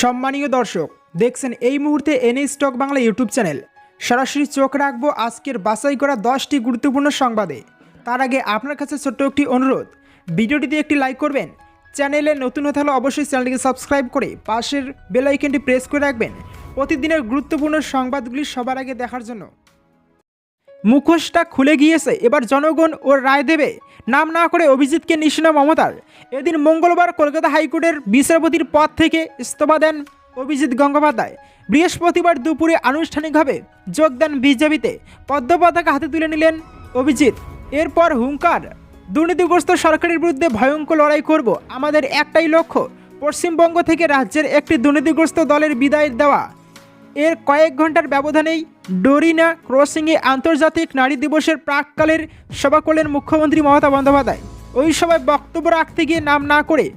সম্মানীয় দর্শক, দেখছেন এই মুহূর্তে N A stock Bangla YouTube channel. সরাসরি চোখ রাখব আজকের বাছাই করা দশটি গুরুত্বপূর্ণ সংবাদে। তার আগে আপনার কাছে ছোট্ট একটি অনুরোধ, ভিডিওটিতে একটি লাইক করবেন, চ্যানেলে নতুন হতে হলে অবশ্যই চ্যানেলটিকে সাবস্ক্রাইব করে পাশের বেলাইকনটি প্রেস করে রাখবেন। প্রতিদিনের গুরুত্বপূর্ণ সংবাদগুলি সবার আগে দেখার জন্য মুখোশটা খুলে গিয়েছে। এবার জনগণ ওর রায় দেবে। নাম না করে অভিজিৎকে নিশানা মমতার। এদিন মঙ্গলবার কলকাতা হাইকোর্টের বিচারপতির পদ থেকে ইস্তফা দেন অভিজিৎ গঙ্গোপাধ্যায়। বৃহস্পতিবার দুপুরে আনুষ্ঠানিকভাবে যোগ দেন বিজেপিতে। পদ্ম পতাকা হাতে তুলে নিলেন অভিজিৎ। এরপর হুঙ্কার। দুর্নীতিগ্রস্ত সরকারের বিরুদ্ধে ভয়ঙ্কর লড়াই করব। আমাদের একটাই লক্ষ্য, পশ্চিমবঙ্গ থেকে রাজ্যের একটি দুর্নীতিগ্রস্ত দলের বিদায় দেওয়া। এর কয়েক ঘণ্টার ব্যবধানেই ডোরিনা ক্রসিংয়ে আন্তর্জাতিক নারী দিবসের প্রাককালের সভা করলেন মুখ্যমন্ত্রী মমতা বন্দ্যোপাধ্যায়। ওই সভায় বক্তব্য রাখতে গিয়ে নাম না করে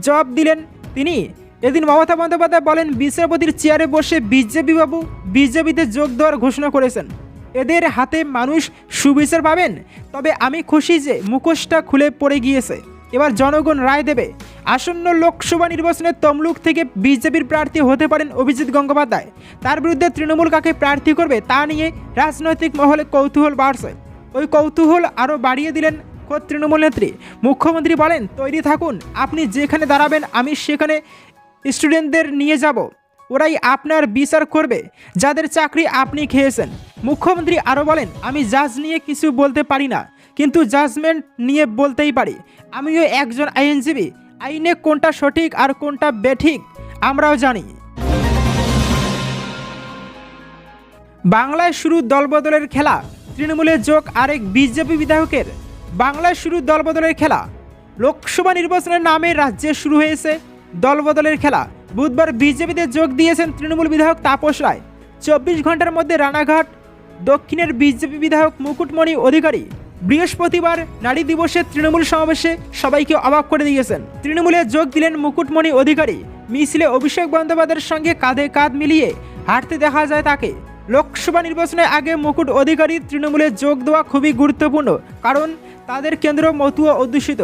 জবাব দিলেন তিনি। এদিন মমতা বন্দ্যোপাধ্যায় বলেন, বিচারপতির চেয়ারে বসে বিজেপি বাবু বিজেপিতে যোগ দেওয়ার ঘোষণা করেছেন। এদের হাতে মানুষ সুবিচার পাবেন। তবে আমি খুশি যে মুখোশটা খুলে পড়ে গিয়েছে। এবার জনগণ রায় দেবে। আসন্ন লোকসভা নির্বাচনে তমলুক থেকে বিজেপির প্রার্থী হতে পারেন অভিজিৎ গঙ্গোপাধ্যায়। তার বিরুদ্ধে তৃণমূল কাকে প্রার্থী করবে তা নিয়ে রাজনৈতিক মহলে কৌতূহল বাড়ছে। ওই কৌতূহল আরও বাড়িয়ে দিলেন খোদ তৃণমূল নেত্রী। মুখ্যমন্ত্রী বলেন, তৈরি থাকুন, আপনি যেখানে দাঁড়াবেন, আমি সেখানে স্টুডেন্টদের নিয়ে যাব। ওরাই আপনার বিচার করবে, যাদের চাকরি আপনি খেয়েছেন। মুখ্যমন্ত্রী আরও বলেন, আমি জাজ নিয়ে কিছু বলতে পারি না, কিন্তু জাজমেন্ট নিয়ে বলতেই পারি। আমিও একজন আইনজীবী আইনে কোনটা সঠিক আর কোনটা বেঠিক, আমরাও জানি। বাংলায় শুরু দলবদলের খেলা, তৃণমূলের যোগ আরেক বিজেপি বিধায়কের। বাংলায় শুরু দলবদলের খেলা, লোকসভা নির্বাচনের নামে রাজ্যে শুরু হয়েছে দলবদলের খেলা। বুধবার বিজেপিতে যোগ দিয়েছেন তৃণমূল বিধায়ক তাপস রায়। চব্বিশ ঘণ্টার মধ্যে রানাঘাট, দক্ষিণের বিজেপি বিধায়ক মুকুটমণি অধিকারী। বৃহস্পতিবার নারী দিবসে তৃণমূল সমাবেশে সবাইকে অবাক করে দিয়েছেন। তৃণমূলে যোগ দিলেন মুকুটমণি অধিকারী। মিছিলে অভিষেক বন্দ্যোপাধ্যায়ের সঙ্গে কাঁধে কাঁধ মিলিয়ে হাঁটতে দেখা যায় তাকে। লোকসভা নির্বাচনের আগে মুকুট অধিকারী তৃণমূলে যোগ দেওয়া খুবই গুরুত্বপূর্ণ, কারণ তাদের কেন্দ্র মতুয়া অধ্যুষিত।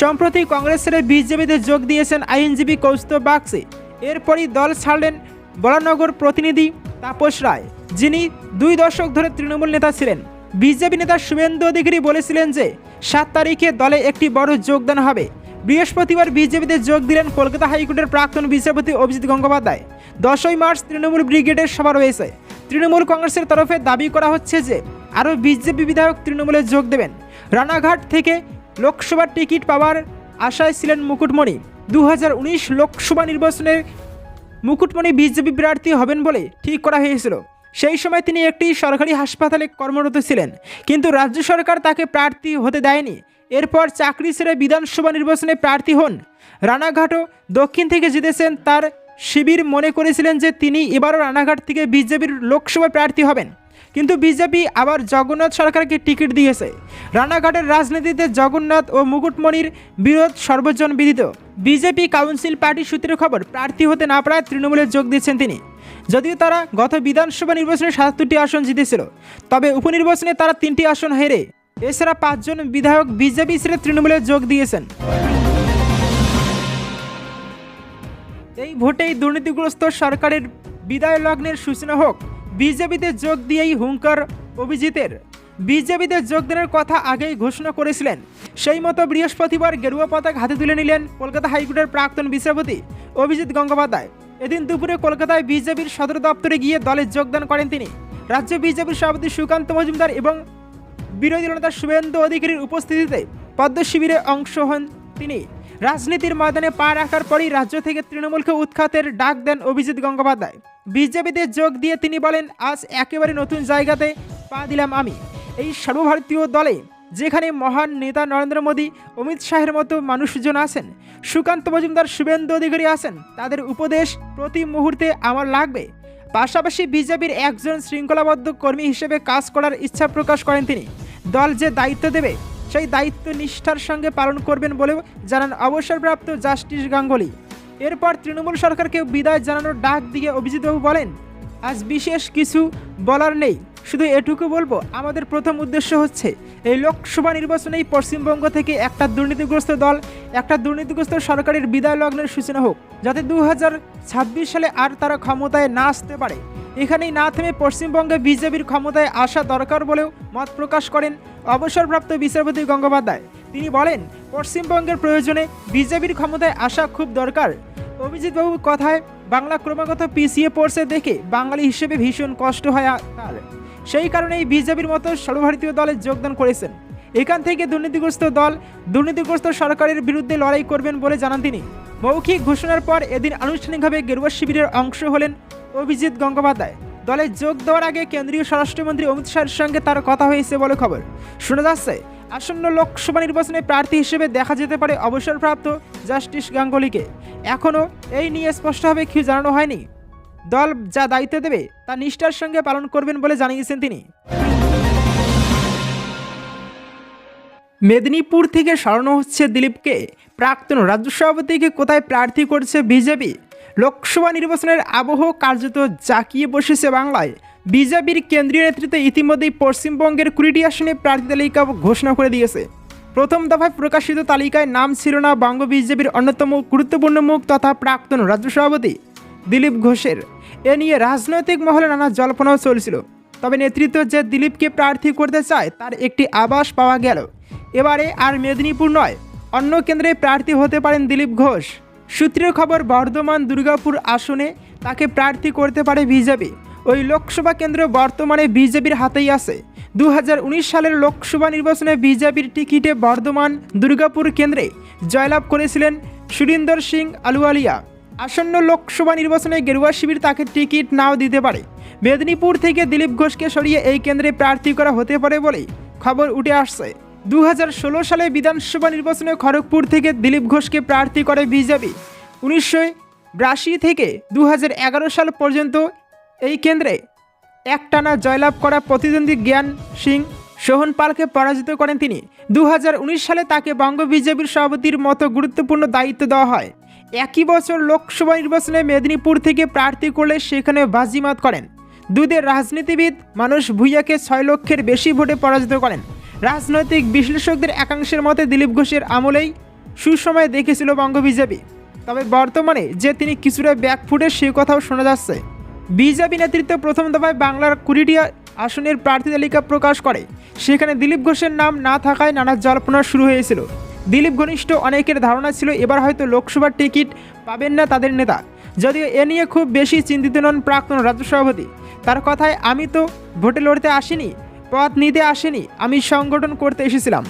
সম্প্রতি কংগ্রেসের বিজেপিতে যোগ দিয়েছেন আইনজীবী কৌস্তব বাগসি এরপরই দল ছাড়লেন বরানগর প্রতিনিধি তাপস রায়, যিনি দুই দশক ধরে তৃণমূল নেতা ছিলেন। বিজেপি নেতা শুভেন্দু অধিকারী বলেছিলেন যে, সাত তারিখে দলে একটি বড় যোগদান হবে। বৃহস্পতিবার বিজেপিতে যোগ দিলেন কলকাতা হাইকোর্টের প্রাক্তন বিচারপতি অভিজিৎ গঙ্গোপাধ্যায়। দশই মার্চ তৃণমূল ব্রিগেডের সভা রয়েছে। তৃণমূল কংগ্রেসের তরফে দাবি করা হচ্ছে যে, আরও বিজেপি বিধায়ক তৃণমূলে যোগ দেবেন। রানাঘাট থেকে লোকসভার টিকিট পাওয়ার আশায় ছিলেন মুকুটমণি। দু হাজার উনিশ লোকসভা নির্বাচনের মুকুটমণি বিজেপি প্রার্থী হবেন বলে ঠিক করা হয়েছিল। সেই সময় তিনি একটি সরকারি হাসপাতালে কর্মরত ছিলেন। কিন্তু রাজ্য সরকার তাকে প্রার্থী হতে দেয়নি। এরপর চাকরি ছেড়ে বিধানসভা নির্বাচনে প্রার্থী হন। রানাঘাটও দক্ষিণ থেকে জিতেছেন তার শিবির মনে করেছিলেন যে তিনি এবারও রানাঘাট থেকে বিজেপির লোকসভা প্রার্থী হবেন। কিন্তু বিজেপি আবার জগন্নাথ সরকারকে টিকিট দিয়েছে। রানাঘাটের রাজনীতিতে জগন্নাথ ও মুকুটমণির বিরোধ সর্বজন বিদিত। বিজেপি কাউন্সিল পার্টি সূত্রের খবর, প্রার্থী হতে না পারায় তৃণমূলে যোগ দিচ্ছেন তিনি। যদিও তারা গত বিধানসভা নির্বাচনে সাতাত্তরটি আসন জিতেছিল, তবে উপনির্বাচনে তারা তিনটি আসন হেরে। এছাড়া পাঁচজন বিধায়ক বিজেপি ছেড়ে তৃণমূলে যোগ দিয়েছেন। এই ভোটেই দুর্নীতিগ্রস্ত সরকারের বিদায় লগ্নের সূচনা হোক, বিজেপিতে যোগ দিয়েই হুঙ্কার অভিজিতের। বিজেপিতে যোগদানের কথা আগেই ঘোষণা করেছিলেন। সেই মতো বৃহস্পতিবার গেরুয়া পতাকা হাতে তুলে নিলেন কলকাতা হাইকোর্টের প্রাক্তন বিচারপতি অভিজিৎ গঙ্গোপাধ্যায়। এদিন দুপুরে কলকাতায় বিজেপির সদর দপ্তরে গিয়ে দলে যোগদান করেন তিনি। রাজ্য বিজেপির সভাপতি সুকান্ত মজুমদার এবং বিরোধী নেতা শুভেন্দু অধিকারীর উপস্থিতিতে পদ্ম শিবিরে অংশ হন তিনি। রাজনীতির ময়দানে পা রাখার পরই রাজ্য থেকে তৃণমূলকে উৎখাতের ডাক দেন অভিজিৎ গঙ্গোপাধ্যায়। বিজেপিতে যোগ দিয়ে তিনি বলেন, আজ একেবারে নতুন জায়গাতে পা দিলাম আমি। এই সর্বভারতীয় দলে যেখানে মহান নেতা নরেন্দ্র মোদী, অমিত শাহের মতো মানুষজন আছেন। সুকান্ত মজুমদার শুভেন্দু অধিকারী আছেন। তাদের উপদেশ প্রতি মুহূর্তে আমার লাগবে। পাশাপাশি বিজেপির একজন শৃঙ্খলাবদ্ধ কর্মী হিসেবে কাজ করার ইচ্ছা প্রকাশ করেন তিনি। দল যে দায়িত্ব দেবে, সেই দায়িত্ব নিষ্ঠার সঙ্গে পালন করবেন বলেও জানান অবসরপ্রাপ্ত জাস্টিস গাঙ্গুলি। এরপর তৃণমূল সরকারকে বিদায় জানানোর ডাক দিয়ে অভিজিৎবাবু বলেন আজ বিশেষ কিছু বলার নেই। শুধু এটুকু বলব, আমাদের প্রথম উদ্দেশ্য হচ্ছে, এই লোকসভা নির্বাচনেই পশ্চিমবঙ্গ থেকে একটা দুর্নীতিগ্রস্ত দল, একটা দুর্নীতিগ্রস্ত সরকারের বিদায় লগ্নের সূচনা হোক, যাতে দু হাজার ছাব্বিশ সালে আর তারা ক্ষমতায় না আসতে পারে। এখানেই না থেমে পশ্চিমবঙ্গে বিজেপির ক্ষমতায় আসা দরকার বলেও মত প্রকাশ করেন অবসরপ্রাপ্ত বিচারপতি গঙ্গোপাধ্যায়। তিনি বলেন, পশ্চিমবঙ্গের প্রয়োজনে বিজেপির ক্ষমতায় আসা খুব দরকার। অভিজিৎবাবুর কথায় বাংলা ক্রমাগত পিছিয়ে পড়ছে দেখে বাঙালি হিসেবে ভীষণ কষ্ট হয় তার। সেই কারণেই বিজেপির মতো সর্বভারতীয় দলে যোগদান করেছেন। এখান থেকে দুর্নীতিগ্রস্ত দল দুর্নীতিগ্রস্ত সরকারের বিরুদ্ধে লড়াই করবেন বলে জানান তিনি। মৌখিক ঘোষণার পর এদিন আনুষ্ঠানিকভাবে গেরুয়া শিবিরের অংশ হলেন অভিজিৎ গঙ্গোপাধ্যায়। দলে যোগ দেওয়ার আগে কেন্দ্রীয় স্বরাষ্ট্রমন্ত্রী অমিত শাহের সঙ্গে তার কথা হয়েছে বলে খবর। শোনা যাচ্ছে, আসন্ন লোকসভা নির্বাচনে প্রার্থী হিসেবে দেখা যেতে পারে অবসরপ্রাপ্ত জাস্টিস গাঙ্গুলিকে। এখনও এই নিয়ে স্পষ্টভাবে কিছু জানানো হয়নি। দল যা দায়িত্ব দেবে তা নিষ্ঠার সঙ্গে পালন করবেন বলে জানিয়েছেন তিনি। মেদিনীপুর থেকে সরানো হচ্ছে দিলীপকে। প্রাক্তন রাজ্য সভাপতিকে কোথায় প্রার্থী করছে বিজেপি? লোকসভা নির্বাচনের আবহ কার্যত জাকিয়ে বসেছে বাংলায়। বিজেপির কেন্দ্রীয় নেতৃত্বে ইতিমধ্যেই পশ্চিমবঙ্গের কুড়িটি আসনে প্রার্থী তালিকা ঘোষণা করে দিয়েছে। প্রথম দফায় প্রকাশিত তালিকায় নাম ছিল না, বঙ্গ বিজেপির অন্যতম গুরুত্বপূর্ণ মুখ তথা প্রাক্তন রাজ্য সভাপতি দিলীপ ঘোষের। এ নিয়ে রাজনৈতিক মহলে নানা জল্পনাও চলছিল। তবে নেতৃত্ব যে দিলীপকে প্রার্থী করতে চায়, তার একটি আভাস পাওয়া গেল। এবারে আর মেদিনীপুর নয়, অন্য কেন্দ্রে প্রার্থী হতে পারেন দিলীপ ঘোষ। সূত্রের খবর, বর্ধমান দুর্গাপুর আসনে তাকে প্রার্থী করতে পারে বিজেপি। ওই লোকসভা কেন্দ্র বর্তমানে বিজেপির হাতেই আছে। দু হাজার উনিশ সালের লোকসভা নির্বাচনে বিজেপির টিকিটে বর্ধমান দুর্গাপুর কেন্দ্রে জয়লাভ করেছিলেন সুরিন্দর সিং আলুয়ালিয়া। আসন্ন লোকসভা নির্বাচনে গেরুয়া শিবির তাকে টিকিট নাও দিতে পারে। মেদিনীপুর থেকে দিলীপ ঘোষকে সরিয়ে এই কেন্দ্রে প্রার্থী করা হতে পারে বলে খবর উঠে আসছে। দু হাজার ষোলো সালে বিধানসভা নির্বাচনে খড়গপুর থেকে দিলীপ ঘোষকে প্রার্থী করে বিজেপি। উনিশশো বিরাশি থেকে দু হাজার এগারো সাল পর্যন্ত এই কেন্দ্রে একটানা জয়লাভ করা প্রতিদ্বন্দ্বী জ্ঞান সিং সোহন পালকে পরাজিত করেন তিনি। দু হাজার উনিশ সালে তাকে বঙ্গ বিজেপির সভাপতির মতো গুরুত্বপূর্ণ দায়িত্ব দেওয়া হয়। একই বছর লোকসভা নির্বাচনে মেদিনীপুর থেকে প্রার্থী করলে সেখানে বাজিমাত করেন। দুদের রাজনীতিবিদ মানুষ ভুইয়াকে ছয় লক্ষের বেশি ভোটে পরাজিত করেন। রাজনৈতিক বিশ্লেষকদের একাংশের মতে দিলীপ ঘোষের আমলেই সুসময় দেখেছিল বঙ্গ বিজেপি। তবে বর্তমানে যে তিনি কিছুটা ব্যাকফুটে সে কথাও শোনা যাচ্ছে। বিজেপি নেতৃত্ব প্রথম দফায় বাংলার কুড়িটি আসনের প্রার্থী তালিকা প্রকাশ করে। সেখানে দিলীপ ঘোষের নাম না থাকায় নানা জল্পনা শুরু হয়েছিল। দিলীপ ঘনিষ্ঠ অনেকের ধারণা ছিল এবার হয়তো লোকসভার টিকিট পাবেন না তাদের নেতা। যদিও এ নিয়ে খুব বেশি চিন্তিত নন প্রাক্তন রাজ্য সভাপতি। তার কথায়, আমি তো ভোটে লড়তে আসিনি, পথ নিতে আসেনি, আমি সংগঠন করতে এসেছিলাম।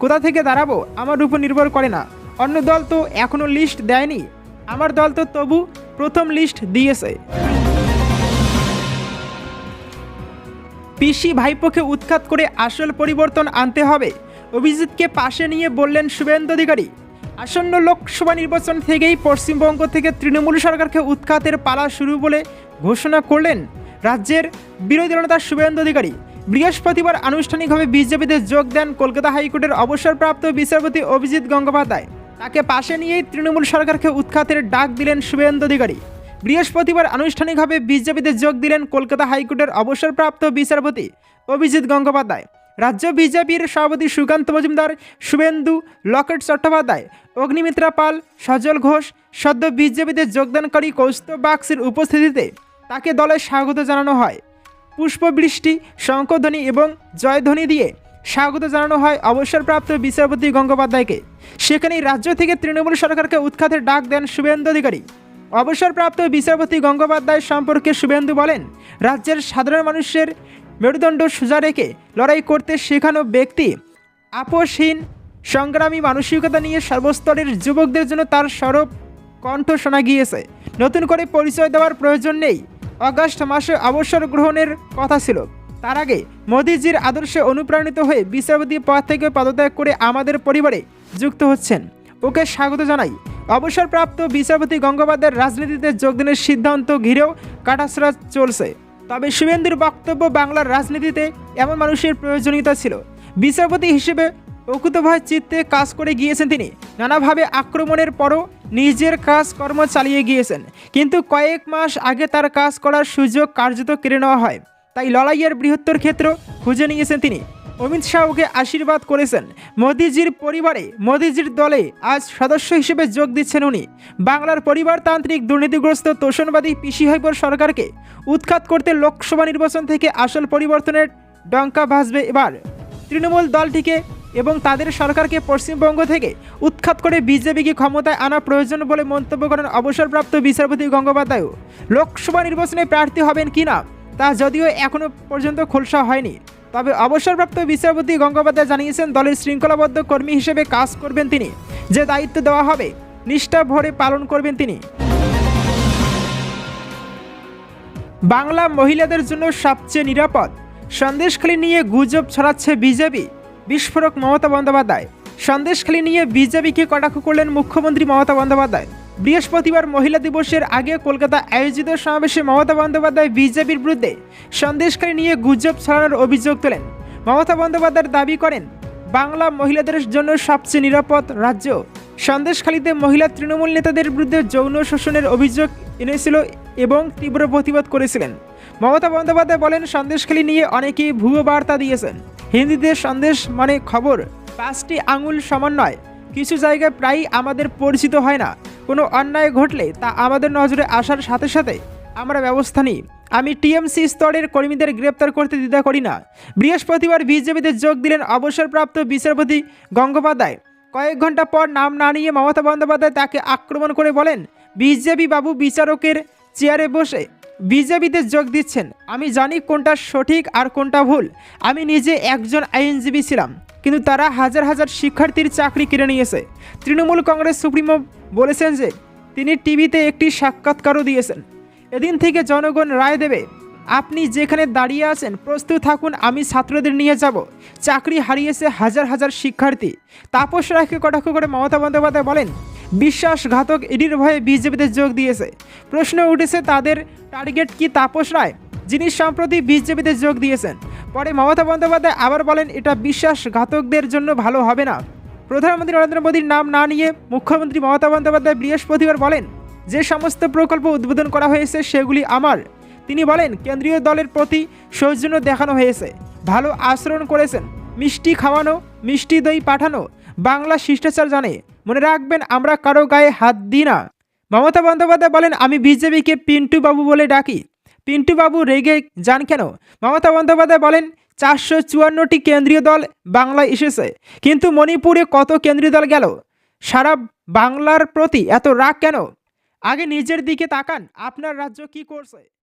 কোথা থেকে দাঁড়াবো, আমার উপর নির্ভর করে না। অন্য দল তো এখনও লিস্ট দেয়নি। আমার দল তো তবু প্রথম লিস্ট দিয়েছে। পিসি ভাইপোকে উৎখাত করে আসল পরিবর্তন আনতে হবে। অভিজিৎকে পাশে নিয়ে বললেন শুভেন্দু অধিকারী। আসন্ন লোকসভা নির্বাচন থেকেই পশ্চিমবঙ্গ থেকে তৃণমূল সরকারকে উৎখাতের পালা শুরু বলে ঘোষণা করলেন রাজ্যের বিরোধী দলনেতা শুভেন্দু অধিকারী। বৃহস্পতিবার আনুষ্ঠানিকভাবে বিজেপিতে যোগ দেন কলকাতা হাইকোর্টের অবসরপ্রাপ্ত বিচারপতি অভিজিৎ গঙ্গোপাধ্যায়। তাকে পাশে নিয়েই তৃণমূল সরকারকে উৎখাতের ডাক দিলেন শুভেন্দু অধিকারী। বৃহস্পতিবার আনুষ্ঠানিকভাবে বিজেপিতে যোগ দিলেন কলকাতা হাইকোর্টের অবসরপ্রাপ্ত বিচারপতি অভিজিৎ গঙ্গোপাধ্যায়। রাজ্য বিজেপির সভাপতি সুকান্ত মজুমদার, শুভেন্দু লকেট চট্টোপাধ্যায়, অগ্নিমিত্রা পাল, সজল ঘোষ সদ্য বিজেপিতে যোগদানকারী কৌস্তব বাক্সের উপস্থিতিতে তাকে দলে স্বাগত জানানো হয়। পুষ্পবৃষ্টি শঙ্কধ্বনি এবং জয়ধ্বনি দিয়ে স্বাগত জানানো হয় অবসরপ্রাপ্ত বিচারপতি গঙ্গোপাধ্যায়কে। সেখানেই রাজ্য থেকে তৃণমূল সরকারকে উৎখাতের ডাক দেন শুভেন্দু অধিকারী। অবসরপ্রাপ্ত বিচারপতি গঙ্গোপাধ্যায় সম্পর্কে শুভেন্দু বলেন, রাজ্যের সাধারণ মানুষের মেরুদণ্ড সোজা রেখে লড়াই করতে শেখানো ব্যক্তি আপোষহীন, সংগ্রামী মানসিকতা নিয়ে সর্বস্তরের যুবকদের জন্য তার সরব কণ্ঠ শোনা গিয়েছে। নতুন করে পরিচয় দেওয়ার প্রয়োজন নেই। অগাস্ট মাসে অবসর গ্রহণের কথা ছিল। তার আগে মোদিজির আদর্শে অনুপ্রাণিত হয়ে বিচারপতি পদ থেকে পদত্যাগ করে আমাদের পরিবারে যুক্ত হচ্ছেন। ওকে স্বাগত জানাই। অবসরপ্রাপ্ত বিচারপতি গঙ্গোপাধ্যায়ের রাজনীতিতে যোগদানের সিদ্ধান্ত ঘিরেও কাটাছড়া চলছে। তবে শুভেন্দুর বক্তব্য বাংলার রাজনীতিতে এমন মানুষের প্রয়োজনীয়তা ছিল। বিচারপতি হিসেবে অকুতভয় চিত্তে কাজ করে গিয়েছেন তিনি। নানাভাবে আক্রমণের পরও নিজের কাজকর্ম চালিয়ে গিয়েছেন। কিন্তু কয়েক মাস আগে তার কাজ করার সুযোগ কার্যত কেড়ে নেওয়া হয়। তাই লড়াইয়ের বৃহত্তর ক্ষেত্র খুঁজে নিয়েছেন তিনি। অমিত শাহকে আশীর্বাদ করেছেন। মোদিজির পরিবারে মোদিজির দলে আজ সদস্য হিসেবে যোগ দিচ্ছেন উনি। বাংলার পরিবারতান্ত্রিক দুর্নীতিগ্রস্ত তোষণবাদী পিসি হাইপর সরকারকে উৎখাত করতে লোকসভা নির্বাচন থেকে আসল পরিবর্তনের ডঙ্কা ভাসবে এবার। তৃণমূল দলটিকে এবং তাদের সরকারকে পশ্চিমবঙ্গ থেকে উৎখাত করে বিজেপিকে ক্ষমতায় আনা প্রয়োজন বলে মন্তব্য করেন অবসরপ্রাপ্ত বিচারপতি গঙ্গোপাধ্যায়ও। লোকসভা নির্বাচনে প্রার্থী হবেন কিনা তা যদিও এখনও পর্যন্ত খোলসা হয়নি। তবে অবসরপ্রাপ্ত বিচারপতি গঙ্গোপাধ্যায় জানিয়েছেন, দলের শৃঙ্খলাবদ্ধ কর্মী হিসেবে কাজ করবেন তিনি। যে দায়িত্ব দেওয়া হবে, নিষ্ঠা ভরে পালন করবেন তিনি। বাংলা মহিলাদের জন্য সবচেয়ে নিরাপদ। সন্দেশখালী নিয়ে গুজব ছড়াচ্ছে বিজেপি। বিস্ফোরক মমতা বন্দ্যোপাধ্যায়। সন্দেশখালী নিয়ে বিজেপিকে কটাক্ষ করলেন মুখ্যমন্ত্রী মমতা বন্দ্যোপাধ্যায়। বৃহস্পতিবার মহিলা দিবসের আগে কলকাতা আয়োজিত সমাবেশে মমতা বন্দ্যোপাধ্যায় বিজেপির বিরুদ্ধে সন্দেশখালী নিয়ে গুজব ছড়ানোর অভিযোগ তোলেন। মমতা বন্দ্যোপাধ্যায় দাবি করেন, বাংলা মহিলাদের জন্য সবচেয়ে নিরাপদ রাজ্য। সন্দেশখালীতে মহিলা তৃণমূল নেতাদের বিরুদ্ধে যৌন শোষণের অভিযোগ এনেছিল এবং তীব্র প্রতিবাদ করেছিলেন। মমতা বন্দ্যোপাধ্যায় বলেন, সন্দেশখালী নিয়ে অনেকেই ভুয়ো বার্তা দিয়েছেন। হিন্দিতে সন্দেশ মানে খবর, পাঁচটি আঙুল সমন্বয় কিছু জায়গায় প্রায়ই আমাদের পরিচিত হয় না। কোনো অন্যায় ঘটলে তা আমাদের নজরে আসার সাথে সাথে আমরা ব্যবস্থা নিই। আমি টিএমসি স্তরের কর্মীদের গ্রেপ্তার করতে দ্বিধা করি না। বৃহস্পতিবার বিজেপিতে যোগ দিলেন অবসরপ্রাপ্ত বিচারপতি গঙ্গোপাধ্যায়। কয়েক ঘণ্টা পর নাম না নিয়ে মমতা বন্দ্যোপাধ্যায় তাকে আক্রমণ করে বলেন, বিজেপি বাবু বিচারকের চেয়ারে বসে বিজেপিতে যোগ দিচ্ছেন। আমি জানি কোনটা সঠিক আর কোনটা ভুল। আমি নিজে একজন আইনজীবী ছিলাম, কিন্তু তারা হাজার হাজার শিক্ষার্থীর চাকরি কেড়ে নিয়েছে। তৃণমূল কংগ্রেস সুপ্রিমো বলেছেন যে, তিনি টিভিতে একটি সাক্ষাৎকারও দিয়েছেন। এদিন থেকে জনগণ রায় দেবে, আপনি যেখানে দাঁড়িয়ে আছেন, প্রস্তুত থাকুন, আমি ছাত্রদের নিয়ে যাব। চাকরি হারিয়েছে হাজার হাজার শিক্ষার্থী। তাপস রায়কে কটাক্ষ করে মমতা বন্দ্যোপাধ্যায় বলেন বিশ্বাসঘাতক ইডির ভয়ে বিজেপিতে যোগ দিয়েছে। প্রশ্ন উঠেছে, তাদের টার্গেট কি তাপস রায়, যিনি সম্প্রতি বিজেপিতে যোগ দিয়েছেন? পরে মমতা বন্দ্যোপাধ্যায় আবার বলেন, এটা বিশ্বাসঘাতকদের জন্য ভালো হবে না। প্রধানমন্ত্রী নরেন্দ্র মোদীর নাম না নিয়ে মুখ্যমন্ত্রী মমতা বন্দ্যোপাধ্যায় বৃহস্পতিবার বলেন, যে সমস্ত প্রকল্প উদ্বোধন করা হয়েছে সেগুলি আমার। তিনি বলেন, কেন্দ্রীয় দলের প্রতি সৌজন্য দেখানো হয়েছে। ভালো আচরণ করেছেন। মিষ্টি খাওয়ানো, মিষ্টি দই পাঠানো, বাংলা শিষ্টাচার জানে। মনে রাখবেন, আমরা কারও গায়ে হাত দিই না। মমতা বন্দ্যোপাধ্যায় বলেন, আমি বিজেপিকে পিন্টু বাবু বলে ডাকি। পিন্টু বাবু রেগে যান কেন? মমতা বন্দ্যোপাধ্যায় বলেন, চারশো চুয়ান্নটি কেন্দ্রীয় দল বাংলায় এসেছে, কিন্তু মণিপুরে কত কেন্দ্রীয় দল গেল? সারা বাংলার প্রতি এত রাগ কেন? আগে নিজের দিকে তাকান, আপনার রাজ্য কি করছে?